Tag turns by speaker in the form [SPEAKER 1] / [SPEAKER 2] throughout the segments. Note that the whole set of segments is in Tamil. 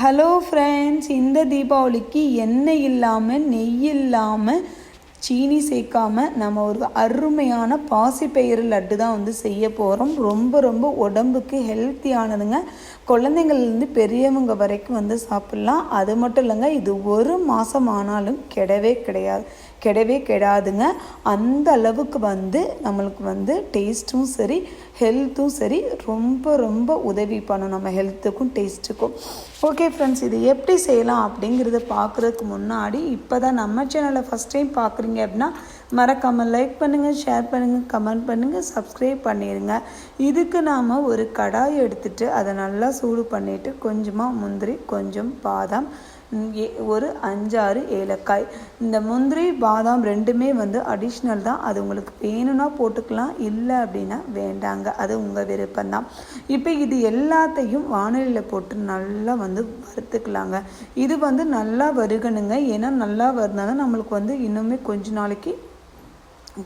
[SPEAKER 1] ஹலோ ஃப்ரெண்ட்ஸ் இந்த தீபாவளிக்கு எண்ணெய் இல்லாமல் நெய் இல்லாமல் சீனி சேர்க்காமல் நம்ம ஒரு அருமையான பாசிப்பயிறு லட்டு தான் வந்து செய்ய போகிறோம் ரொம்ப ரொம்ப உடம்புக்கு ஹெல்த்தியானதுங்க குழந்தைங்கள்லேருந்து பெரியவங்க வரைக்கும் வந்து சாப்பிட்லாம். அது மட்டும் இல்லைங்க இது ஒரு மாதம் ஆனாலும் கெடவே கிடையாது கெடவே கெடாதுங்க. அந்த அளவுக்கு வந்து நம்மளுக்கு வந்து டேஸ்ட்டும் சரி ஹெல்த்தும் சரி ரொம்ப ரொம்ப உதவி பண்ணும் நம்ம ஹெல்த்துக்கும் டேஸ்ட்டுக்கும் ஓகே ஃப்ரெண்ட்ஸ் இது எப்படி செய்யலாம் அப்படிங்கிறத பார்க்குறதுக்கு முன்னாடி இப்போ தான் நம்ம சேனலை ஃபஸ்ட் டைம் பார்க்குறீங்க அப்படின்னா மறக்காமல் லைக் பண்ணுங்கள் ஷேர் பண்ணுங்கள் கமெண்ட் பண்ணுங்கள் சப்ஸ்கிரைப் பண்ணிடுங்க இதுக்கு நாம் ஒரு கடாய் எடுத்துகிட்டு அதை நல்லா சூடு பண்ணிவிட்டு கொஞ்சமாக முந்திரி கொஞ்சம் பாதாம் ஒரு அஞ்சாறு ஏலக்காய். இந்த முந்திரி பாதாம் ரெண்டுமே வந்து அடிஷ்னல் தான். அது உங்களுக்கு வேணும்னா போட்டுக்கலாம் இல்லை அப்படின்னா வேண்டாங்க. அது உங்கள் விருப்பம்தான். இப்போ இது எல்லாத்தையும் வானிலையில் போட்டு நல்லா வந்து வறுத்துக்கலாங்க. இது வந்து நல்லா வருகணுங்க ஏன்னா நல்லா வருந்தால் நம்மளுக்கு வந்து இன்னுமே கொஞ்ச நாளைக்கு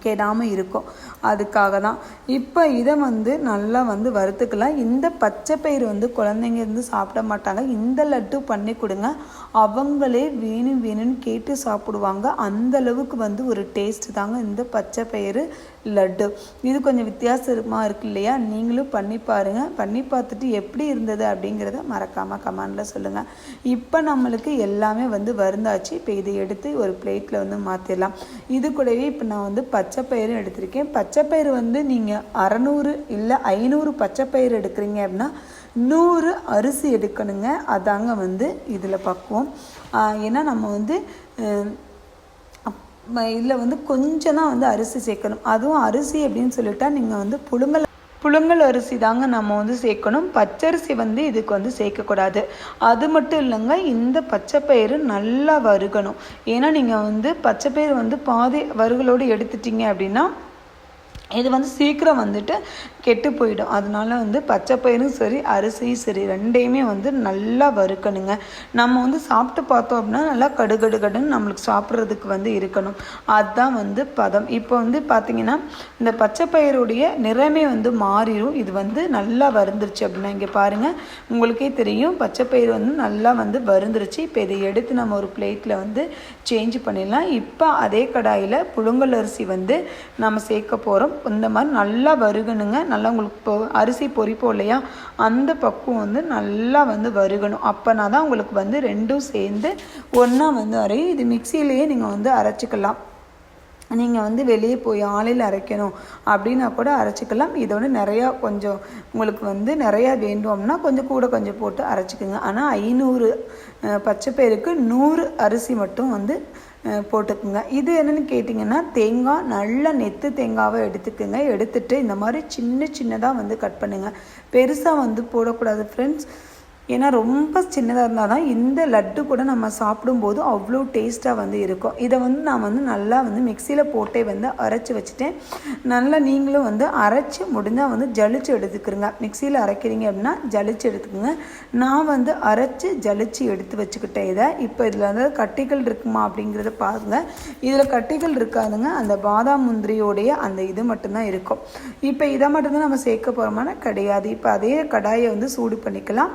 [SPEAKER 1] கெடாமல் இருக்கும். அதுக்காக தான். இப்போ இதை வந்து நல்லா வந்து வறுத்துக்கலாம். இந்த பச்சை பயிறு வந்து குழந்தைங்க இருந்து சாப்பிட மாட்டாங்க. இந்த லட்டு பண்ணி கொடுங்க. அவங்களே வேணும் வேணும்னு கேட்டு சாப்பிடுவாங்க. அந்த அளவுக்கு வந்து ஒரு டேஸ்ட் தாங்க இந்த பச்சை பயிறு. லட்டு. இது கொஞ்சம் வித்தியாசமாக இருக்கு இல்லையா? நீங்களும் பண்ணி பாருங்கள் பண்ணி பார்த்துட்டு எப்படி இருந்தது அப்படிங்கிறத மறக்காமல் கமெண்டில் சொல்லுங்கள் இப்போ நம்மளுக்கு எல்லாமே வந்து வருந்தாச்சு இப்போ இதை எடுத்து ஒரு பிளேட்டில் வந்து மாற்றிடலாம் இது கூடவே இப்போ நான் வந்து பச்சை பயிரும் எடுத்திருக்கேன். பச்சை வந்து நீங்கள் அறநூறு இல்லை ஐநூறு பச்சை பயிறு எடுக்கிறீங்க அப்படின்னா நூறு அரிசி எடுக்கணுங்க. அதாங்க வந்து இதில் பக்குவம். ஏன்னா நம்ம வந்து இதில் வந்து கொஞ்சம் தான் வந்து அரிசி சேர்க்கணும். அதுவும் அரிசி அப்படின்னு சொல்லிட்டா நீங்கள் வந்து புழுங்கல் புழுங்கல் அரிசி தாங்க நம்ம வந்து சேர்க்கணும். பச்சரிசி வந்து இதுக்கு வந்து சேர்க்கக்கூடாது. அது மட்டும் இல்லைங்க இந்த பச்சைப்பயிறு நல்லா வருகணும் ஏன்னா நீங்கள் வந்து பச்சைப்பயிறு வந்து பாதி வறுகளோடு எடுத்துட்டீங்க அப்படின்னா இது வந்து சீக்கிரம் வந்துட்டு கெட்டு போயிடும். அதனால வந்து பச்சை பயிரும் சரி அரிசியும் சரி ரெண்டையுமே வந்து நல்லா வறுக்கணுங்க. நம்ம வந்து சாப்பிட்டு பார்த்தோம் அப்படின்னா நல்லா கடுகடு கடுன்னு நம்மளுக்கு சாப்பிட்றதுக்கு வந்து இருக்கணும். அதுதான் வந்து பதம். இப்போ வந்து பார்த்தீங்கன்னா இந்த பச்சை பயிறுடைய நிறமே வந்து மாறிடும் இது வந்து நல்லா வருந்துருச்சு அப்படின்னா இங்கே பாருங்கள் உங்களுக்கே தெரியும். பச்சை பயிறு வந்து நல்லா வந்து வருந்துருச்சு இப்போ இதை எடுத்து நம்ம ஒரு பிளேட்டில் வந்து சேஞ்ச் பண்ணிடலாம். இப்போ அதே கடாயில் புழுங்கல் அரிசி வந்து நம்ம சேர்க்க போகிறோம் இந்த மாதிரி நல்லா வருகணுங்க. நல்லா உங்களுக்கு இப்போ அரிசி பொரிப்போம் இல்லையா? அந்த பக்குவம் வந்து நல்லா வந்து வருகணும். அப்போனா தான் உங்களுக்கு வந்து ரெண்டும் சேர்ந்து ஒன்றா வந்து அரையும். இது மிக்சியிலேயே நீங்கள் வந்து அரைச்சிக்கலாம். நீங்கள் வந்து வெளியே போய் ஆலையில் அரைக்கணும் அப்படின்னா கூட அரைச்சிக்கலாம். இதோட நிறையா கொஞ்சம் உங்களுக்கு வந்து நிறையா வேண்டும்னா கொஞ்சம் கூட கொஞ்சம் போட்டு அரைச்சிக்கோங்க. ஆனால் ஐநூறு பச்சை பயிருக்கு நூறு அரிசி மட்டும் வந்து போட்டுக்குங்க. இது என்னன்னு கேட்டிங்கன்னா தேங்காய் நல்ல நெத்து தேங்காவை எடுத்துக்கோங்க. எடுத்துட்டு இந்த மாதிரி சின்ன சின்னதாக வந்து கட் பண்ணுங்கள் பெருசாக வந்து போடக்கூடாது ஃப்ரெண்ட்ஸ் ஏன்னா ரொம்ப சின்னதாக இருந்தால் தான் இந்த லட்டு கூட நம்ம சாப்பிடும்போது அவ்வளோ டேஸ்ட்டாக வந்து இருக்கும். இதை வந்து நான் வந்து நல்லா வந்து மிக்சியில் போட்டே வந்து அரைச்சி வச்சுட்டேன். நல்லா நீங்களும் வந்து அரைச்சி முடிஞ்சால் வந்து ஜலிச்சு எடுத்துக்கிறங்க. மிக்சியில் அரைக்கிறீங்க அப்படின்னா ஜலிச்சு எடுத்துக்கோங்க. நான் வந்து அரைச்சி ஜலிச்சு எடுத்து வச்சுக்கிட்டேன் இதை. இப்போ இதில் வந்து கட்டிகள் இருக்குமா அப்படிங்கிறத பாருங்கள் இதில் கட்டிகள் இருக்காதுங்க. அந்த பாதாம் முந்திரியோடைய அந்த இது மட்டும்தான் இருக்கும். இப்போ இதை மட்டும்தான் நம்ம சேர்க்க போகிறோமான கிடையாது. இப்போ அதே கடாயை வந்து சூடு பண்ணிக்கலாம்.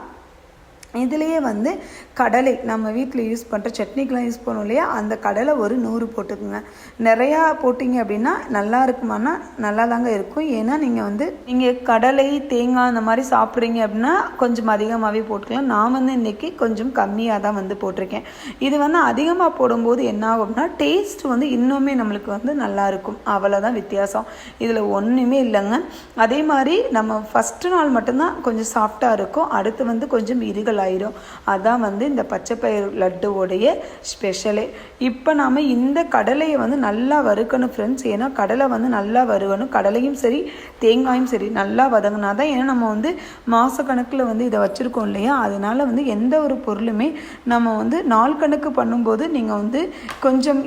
[SPEAKER 1] இதுலேயே வந்து கடலை நம்ம வீட்டில் யூஸ் பண்ணுற சட்னிக்கெலாம் யூஸ் பண்ணோம் இல்லையா? அந்த கடலை ஒரு நூறு போட்டுக்குங்க. நிறையா போட்டிங்க அப்படின்னா நல்லா இருக்குமானா நல்லா தாங்க இருக்கும். ஏன்னா நீங்கள் வந்து நீங்கள் கடலை தேங்காய் அந்த மாதிரி சாப்பிட்றீங்க அப்படின்னா கொஞ்சம் அதிகமாகவே போட்டுக்கலாம். நான் வந்து இன்றைக்கி கொஞ்சம் கம்மியாக தான் வந்து போட்டிருக்கேன். இது வந்து அதிகமாக போடும்போது என்ன ஆகும் அப்படின்னா டேஸ்ட் வந்து இன்னுமே நம்மளுக்கு வந்து நல்லா இருக்கும். அவ்வளோதான் வித்தியாசம். இதில் ஒன்றுமே இல்லைங்க. அதே மாதிரி நம்ம ஃபஸ்ட்டு நாள் மட்டும்தான் கொஞ்சம் சாஃப்டாக இருக்கும். அடுத்து வந்து கொஞ்சம் இருகலாயிரும் அதான் வந்து இந்த பச்சைப்பயிறு லட்டுவோடைய ஸ்பெஷலே இப்போ நாம் இந்த கடலையை வந்து நல்லா வறுக்கணும் ஃப்ரெண்ட்ஸ் ஏன்னா கடலை வந்து நல்லா வறுக்கணும் கடலையும் சரி தேங்காயும் சரி நல்லா வதங்கினா தான் ஏன்னா நம்ம வந்து மாதக்கணக்கில் வந்து இதை வச்சுருக்கோம் இல்லையா? அதனால வந்து எந்த ஒரு பொருளுமே நம்ம வந்து நாள் கணக்கு பண்ணும்போது நீங்கள் வந்து கொஞ்சம்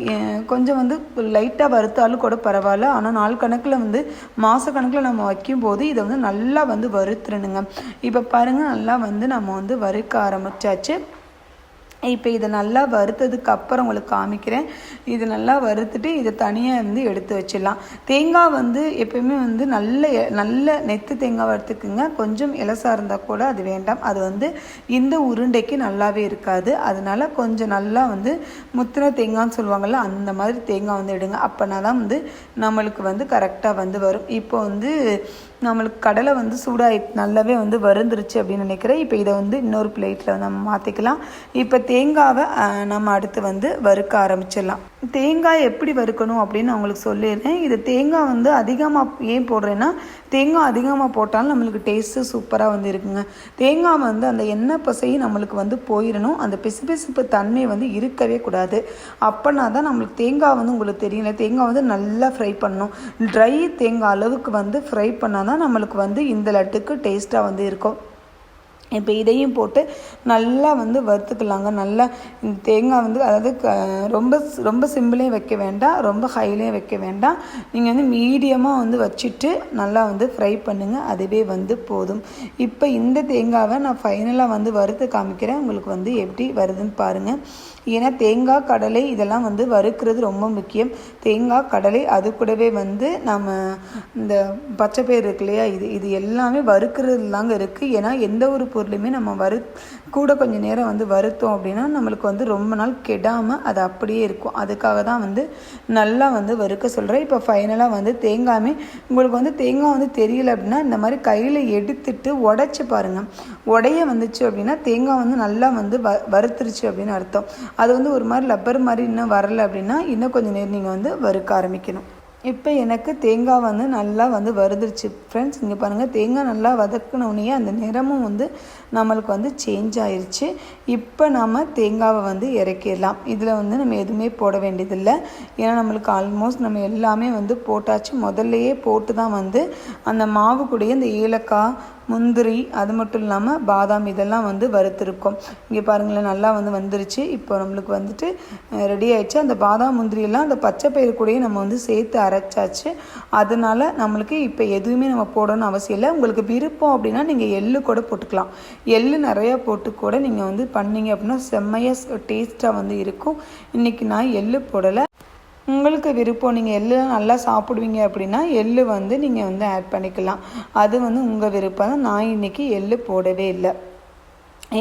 [SPEAKER 1] கொஞ்சம் வந்து லைட்டாக வறுத்தாலும் கூட பரவாயில்ல. ஆனால் நாள் கணக்கில் வந்து மாதக்கணக்கில் நம்ம வைக்கும்போது இதை வந்து நல்லா வந்து வறுத்துறணுங்க. இப்போ பாருங்கள் நல்லா வந்து நம்ம வந்து வறுக்க ஆரம்பித்தாச்சு இப்போ இதை நல்லா வறுத்ததுக்கு அப்புறம் உங்களுக்கு காமிக்கிறேன். இது நல்லா வறுத்துட்டு இதை தனியாக வந்து எடுத்து வச்சிடலாம். தேங்காய் வந்து எப்பயுமே வந்து நல்ல நல்ல நெத்து தேங்காய் வறுத்துக்குங்க. கொஞ்சம் இலசாக இருந்தால் கூட அது வேண்டாம். அது வந்து இந்த உருண்டைக்கு நல்லாவே இருக்காது. அதனால கொஞ்சம் நல்லா வந்து முத்தின தேங்காய்னு சொல்லுவாங்கள்ல அந்த மாதிரி தேங்காய் வந்து எடுங்க. அப்போனா தான் வந்து நம்மளுக்கு வந்து கரெக்டாக வந்து வரும். இப்போ வந்து நம்மளுக்கு கடலை வந்து சூடாகி நல்லாவே வந்து வருந்துருச்சு அப்படின்னு நினைக்கிறேன். இப்போ இதை வந்து இன்னொரு பிளேட்டில் நம்ம மாற்றிக்கலாம் இப்போ தேங்காவை நம்ம அடுத்து வந்து வறுக்க ஆரம்பிச்சிடலாம். தேங்காய் எப்படி வறுக்கணும் அப்படின்னு அவங்களுக்கு சொல்லிடுறேன். இது தேங்காய் வந்து அதிகமாக ஏன் போடுறேன்னா தேங்காய் அதிகமாக போட்டாலும் நம்மளுக்கு டேஸ்ட்டு சூப்பராக வந்து இருக்குங்க. தேங்காய் வந்து அந்த எண்ணெய் பசையும் நம்மளுக்கு வந்து போயிடணும் அந்த பிசுபிசுப்பு தன்மை வந்து இருக்கவே கூடாது. அப்போனா தான் நம்மளுக்கு தேங்காய் வந்து உங்களுக்கு தெரியல. தேங்காய் வந்து நல்லா ஃப்ரை பண்ணணும். ட்ரை தேங்காய் அளவுக்கு வந்து ஃப்ரை பண்ணால் தான் நம்மளுக்கு வந்து இந்த லட்டுக்கு டேஸ்ட்டாக வந்து இருக்கும். இப்போ இதையும் போட்டு நல்லா வந்து வறுத்துக்கலாங்க. நல்லா இந்த தேங்காய் வந்து அதாவது க- ரொம்ப ரொம்ப சிம்பிளையும் வைக்க வேண்டாம். ரொம்ப ஹைலையும் வைக்க வேண்டாம். நீங்கள் வந்து மீடியமாக வந்து வச்சுட்டு நல்லா வந்து ஃப்ரை பண்ணுங்கள் அதுவே வந்து போதும். இப்போ இந்த தேங்காவை நான் ஃபைனலாக வந்து வறுத்து காமிக்கிறேன். உங்களுக்கு வந்து எப்படி வருதுன்னு பாருங்கள் ஏன்னா தேங்காய் கடலை இதெல்லாம் வந்து வறுக்கிறது ரொம்ப முக்கியம். தேங்காய் கடலை அது கூடவே வந்து நம்ம இந்த பச்சைப்பயிறு இருக்கு இல்லையா? இது இது எல்லாமே வறுக்கிறது தாங்க இருக்குது ஏன்னா எந்த ஒரு பொருளையுமே நம்ம வறு கூட கொஞ்சம் நேரம் வந்து வறுத்தோம் அப்படின்னா நம்மளுக்கு வந்து ரொம்ப நாள் கெடாமல் அது அப்படியே இருக்கும். அதுக்காக தான் வந்து நல்லா வந்து வறுக்க சொல்கிறேன் இப்போ ஃபைனலாக வந்து தேங்காயுமே உங்களுக்கு வந்து தேங்காய் வந்து தெரியல அப்படின்னா இந்த மாதிரி கையில் எடுத்துட்டு உடச்சி பாருங்கள் உடைய வந்துச்சு அப்படின்னா தேங்காய் வந்து நல்லா வந்து வ வறுத்துருச்சு அப்படின்னு அர்த்தம். அது வந்து ஒரு மாதிரி லப்பர் மாதிரி இன்னும் வரல அப்படின்னா இன்னும் கொஞ்சம் நேரம் நீங்கள் வந்து வறுக்க ஆரம்பிக்கணும். இப்போ எனக்கு தேங்காய் வந்து நல்லா வந்து வருதுருச்சு ஃப்ரெண்ட்ஸ் இங்கே பாருங்கள் தேங்காய் நல்லா வதக்கினோடனே அந்த நிறமும் வந்து நம்மளுக்கு வந்து சேஞ்ச் ஆயிடுச்சு இப்போ நம்ம தேங்காவை வந்து இறக்கிடலாம். இதில் வந்து நம்ம எதுவுமே போட வேண்டியதில்லை. ஏன்னா நம்மளுக்கு ஆல்மோஸ்ட் நம்ம எல்லாமே வந்து போட்டாச்சு. முதல்லையே போட்டு தான் வந்து அந்த மாவு கூடயே இந்த ஏலக்காய் முந்திரி அது மட்டும் இல்லாமல் பாதாம் இதெல்லாம் வந்து வறுத்துருக்கோம். இங்கே பாருங்களேன் நல்லா வந்து வந்துருச்சு. இப்போ நம்மளுக்கு வந்துட்டு ரெடி ஆயிடுச்சு. அந்த பாதாம் முந்திரி எல்லாம் அந்த பச்சை பயிறு கூடயே நம்ம வந்து சேர்த்து அரைச்சாச்சு. அதனால நம்மளுக்கு இப்போ எதுவுமே நம்ம போடணும்னு அவசியம் இல்லை. உங்களுக்கு விருப்பம் அப்படின்னா நீங்கள் எள்ளு கூட போட்டுக்கலாம். எள்ளு நிறையா போட்டு கூட நீங்கள் வந்து பண்ணீங்க அப்படின்னா செம்மையாக டேஸ்ட்டாக வந்து இருக்கும். இன்றைக்கி நான் எள்ளு போடலை. உங்களுக்கு விருப்பம் நீங்கள் எள்ளு நல்லா சாப்பிடுவீங்க அப்படின்னா எள்ளு வந்து நீங்கள் வந்து ஆட் பண்ணிக்கலாம். அது வந்து உங்கள் விருப்பம் தான். நான் இன்றைக்கி எள்ளு போடவே இல்லை.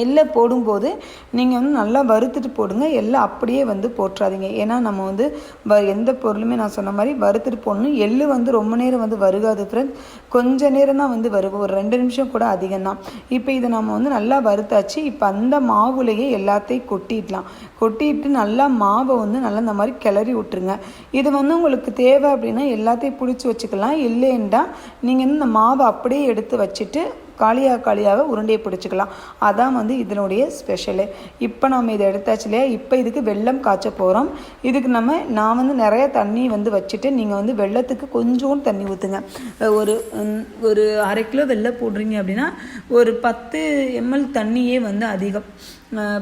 [SPEAKER 1] எள்ளை போடும்போது நீங்கள் வந்து நல்லா வறுத்துட்டு போடுங்க. எல்லாம் அப்படியே வந்து போட்டுறாதீங்க ஏன்னா நம்ம வந்து வ எந்த பொருளுமே நான் சொன்ன மாதிரி வறுத்துட்டு போடணும். எள்ளு வந்து ரொம்ப நேரம் வந்து வருகாது ஃப்ரெண்ட்ஸ் கொஞ்ச நேரம் தான் வந்து வருகும் ஒரு ரெண்டு நிமிஷம் கூட அதிகம் தான். இப்போ இதை நம்ம வந்து நல்லா வறுத்தாச்சு. இப்போ அந்த மாவுலேயே எல்லாத்தையும் கொட்டிடலாம். கொட்டிட்டு நல்லா மாவை வந்து நல்லா இந்த மாதிரி கிளறி விட்டுருங்க. இது வந்து உங்களுக்கு தேவை அப்படின்னா எல்லாத்தையும் பிடிச்சி வச்சுக்கலாம். இல்லைன்னா நீங்கள் வந்து இந்த மாவை அப்படியே எடுத்து வச்சுட்டு காலியாக காலியாக உருண்டையை பிடிச்சிக்கலாம். அதான் வந்து இதனுடைய ஸ்பெஷலு இப்போ நம்ம இதை எடுத்தாச்சு இல்லையா? இப்போ இதுக்கு வெல்லம் காய்ச்ச போகிறோம் இதுக்கு நம்ம நான் வந்து நிறைய தண்ணி வந்து வச்சுட்டு நீங்கள் வந்து வெள்ளத்துக்கு கொஞ்சோண்டு தண்ணி ஊற்றுங்க ஒரு ஒரு அரை கிலோ வெள்ளம் போடுறீங்க அப்படின்னா ஒரு பத்து எம்எல் தண்ணியே வந்து அதிகம்.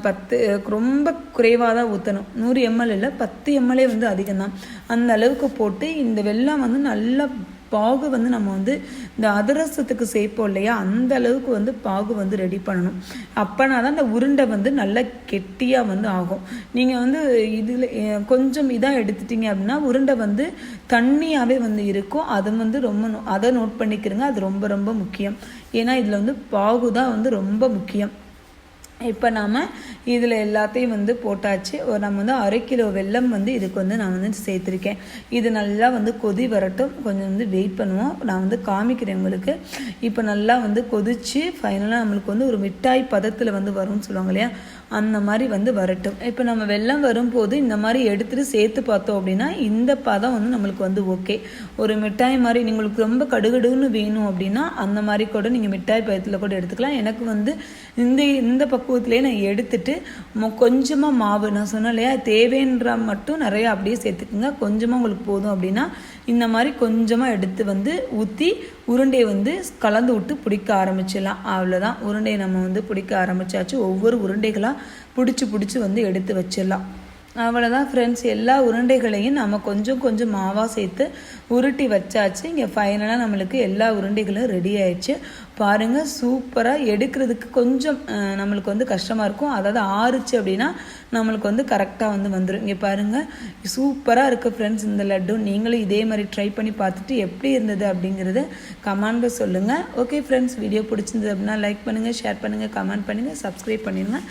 [SPEAKER 1] பத்து ரொம்ப குறைவாக தான் ஊற்றணும் நூறு எம்எல் இல்லை பத்து எம்எல்ஏ வந்து அதிகம்தான். அந்த அளவுக்கு போட்டு இந்த வெள்ளம் வந்து நல்லா பாகு வந்து நம்ம வந்து இந்த அதிரசத்துக்கு சேர்ப்போம் இல்லையா? அந்த அளவுக்கு வந்து பாகு வந்து ரெடி பண்ணணும். அப்போனா தான் அந்த உருண்டை வந்து நல்லா கெட்டியாக வந்து ஆகும். நீங்கள் வந்து இதில் கொஞ்சம் இதாக எடுத்துட்டீங்க அப்படின்னா உருண்டை வந்து தண்ணியாகவே வந்து இருக்கும். அது வந்து ரொம்ப நோ- அதை நோட் பண்ணிக்கிறங்க. அது ரொம்ப ரொம்ப முக்கியம். ஏன்னா இதில் வந்து பாகு தான் வந்து ரொம்ப முக்கியம். இப்போ நாம் இதில் எல்லாத்தையும் வந்து போட்டாச்சு. ஒரு நம்ம வந்து அரை கிலோ வெல்லம் வந்து இதுக்கு வந்து நான் வந்து சேர்த்துருக்கேன். இது நல்லா வந்து கொதி வரட்டும். கொஞ்சம் வந்து வெயிட் பண்ணுவோம். நான் வந்து காமிக்கிறேன் உங்களுக்கு. இப்போ நல்லா வந்து கொதிச்சு ஃபைனலாக நம்மளுக்கு வந்து ஒரு மிட்டாய் பதத்தில் வந்து வரும்னு சொல்லுவாங்க இல்லையா? அந்த மாதிரி வந்து வரட்டும். இப்போ நம்ம வெள்ளம் வரும்போது இந்த மாதிரி எடுத்துகிட்டு சேர்த்து பார்த்தோம் அப்படின்னா இந்த பதம் வந்து நம்மளுக்கு வந்து ஓகே ஒரு மிட்டாய் மாதிரி உங்களுக்கு ரொம்ப கடுகடுன்னு வேணும் அப்படின்னா அந்த மாதிரி கூட நீங்கள் மிட்டாய் பதத்தில் கூட எடுத்துக்கலாம். எனக்கு வந்து இந்த இந்த பக்குவத்திலே நான் எடுத்துட்டு கொஞ்சமாக மாவு நான் சொன்னேன் இல்லையா தேவைன்ற மட்டும் நிறையா அப்படியே சேர்த்துக்குங்க. கொஞ்சமாக உங்களுக்கு போதும் அப்படின்னா இந்த மாதிரி கொஞ்சமாக எடுத்து வந்து ஊற்றி உருண்டையை வந்து கலந்து விட்டு பிடிக்க ஆரம்பிச்சிடலாம். அவ்வளோதான் உருண்டையை நம்ம வந்து பிடிக்க ஆரம்பிச்சாச்சு. ஒவ்வொரு உருண்டைகளாக பிடிச்சி பிடிச்சி வந்து எடுத்து வச்சிடலாம். அவ்வளோதான் ஃப்ரெண்ட்ஸ் எல்லா உருண்டைகளையும் நம்ம கொஞ்சம் கொஞ்சம் மாவாக சேர்த்து உருட்டி வச்சாச்சு. இங்கே ஃபைனலாக நம்மளுக்கு எல்லா உருண்டைகளும் ரெடி ஆயிடுச்சு. பாருங்கள் சூப்பராக எடுக்கிறதுக்கு கொஞ்சம் நம்மளுக்கு வந்து கஷ்டமாக இருக்கும். அதாவது ஆறுச்சு அப்படின்னா நம்மளுக்கு வந்து கரெக்டாக வந்து வந்துடும் இங்கே பாருங்கள் சூப்பராக இருக்குது ஃப்ரெண்ட்ஸ் இந்த லட்டு நீங்களும் இதே மாதிரி ட்ரை பண்ணி பார்த்துட்டு எப்படி இருந்தது அப்படிங்கிறது கமெண்ட்டில் சொல்லுங்கள் ஓகே ஃப்ரெண்ட்ஸ் வீடியோ பிடிச்சிருந்தது அப்படின்னா லைக் பண்ணுங்கள் ஷேர் பண்ணுங்கள் கமெண்ட் பண்ணுங்கள் சப்ஸ்கிரைப் பண்ணிடுங்க.